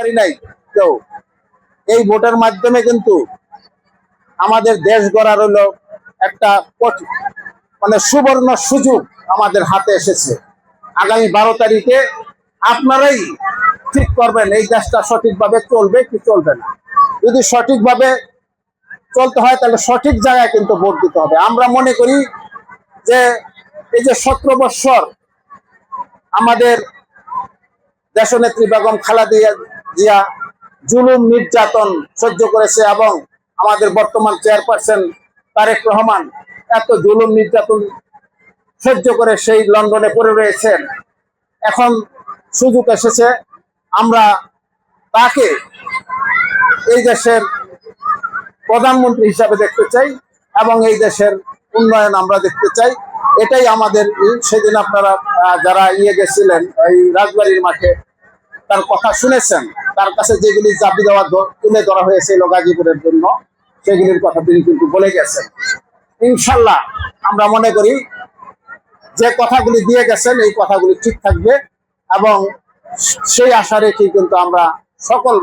পারি নাই কেউ। এই ভোটের মাধ্যমে কিন্তু আমাদের দেশ গড়ার হলো একটা মানে সুবর্ণ সুযোগ আমাদের হাতে এসেছে। আগামী বারো তারিখে আপনারাই ঠিক করবেন এই দেশটা সঠিকভাবে চলবে কি চলবে না। যদি সঠিকভাবে চলতে হয় তাহলে সঠিক জায়গায় কিন্তু ভোট দিতে হবে। আমরা মনে করি যে এই যে সতেরো বৎসর আমাদের দেশনেত্রী বেগম খালাদিয়া জিয়া জুলুম নির্যাতন সহ্য করেছে এবং আমাদের বর্তমান চেয়ারপারসন তারেক রহমান এত জুলুম নির্যাতন সহ্য করে সেই লন্ডনে পড়ে রয়েছেন। এখন সুযোগ এসেছে, আমরা তাকে এই দেশের প্রধানমন্ত্রী হিসাবে দেখতে চাই এবং এই দেশের উন্নয়ন আমরা দেখতে চাই। এটাই আমাদের, সেদিন আপনারা যারা ইয়ে গেছিলেন এই রাজবাড়ির মাঠে তার কথা শুনেছেন, তার কাছে যেগুলি দাবি দেওয়া তুলে ধরা হয়েছে গাজীপুরের জন্য, সেগুলির কথা তিনি কিন্তু বলে গেছেন। ইনশাল্লাহ আমরা মনে করি যে কথাগুলি দিয়ে গেছেন, এই কথাগুলি ঠিক থাকবে এবং সেই আশা রেখে কিন্তু আমরা সকল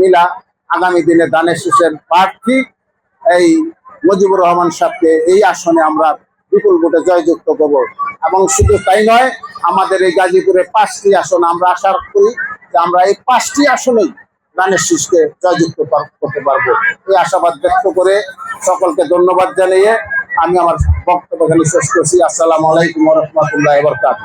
মিলা আগামী দিনে দানের শীষের প্রার্থী এই মুজিবুর রহমান সাহেবকে এই আসনে আমরা বিপুল ভোটে জয়যুক্ত করব। এবং শুধু তাই নয় আমাদের এই গাজীপুরে পাঁচটি আসন আমরা আশা করি যে আমরা এই পাঁচটি আসনেই গানের শীষকে জয়যুক্ত করতে পারব। এই আশাবাদ ব্যক্ত করে সকলকে ধন্যবাদ জানিয়ে আমি আমার বক্তব্য এখানে শেষ করছি। আসসালামু আলাইকুম রহমতুল্লাহ বরকাত